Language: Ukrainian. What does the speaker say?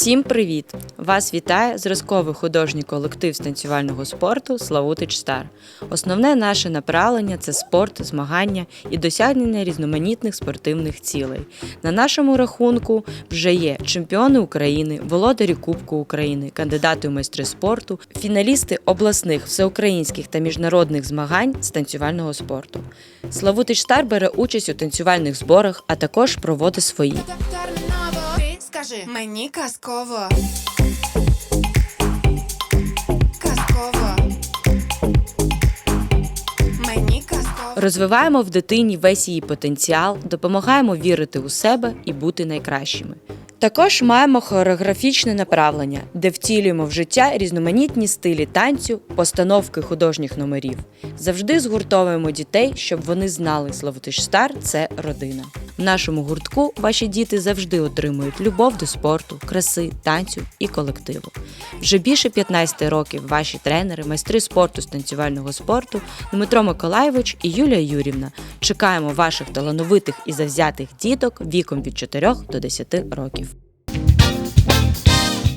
Всім привіт! Вас вітає зразковий художній колектив з танцювального спорту Славутич Стар. Основне наше направлення це спорт, змагання і досягнення різноманітних спортивних цілей. На нашому рахунку вже є чемпіони України, володарі Кубку України, кандидати у майстри спорту, фіналісти обласних, всеукраїнських та міжнародних змагань з танцювального спорту. Славутич Стар бере участь у танцювальних зборах, а також проводить свої. Скажи мені казково. Казково. Мені казково. Розвиваємо в дитині весь її потенціал, допомагаємо вірити у себе і бути найкращими. Також маємо хореографічне направлення, де втілюємо в життя різноманітні стилі танцю, постановки художніх номерів. Завжди згуртовуємо дітей, щоб вони знали Славутич Стар це родина. В нашому гуртку ваші діти завжди отримують любов до спорту, краси, танцю і колективу. Вже більше 15 років ваші тренери, майстри спорту з танцювального спорту Дмитро Миколаєвич і Юлія Юрівна. Чекаємо ваших талановитих і завзятих діток віком від 4 до 10 років.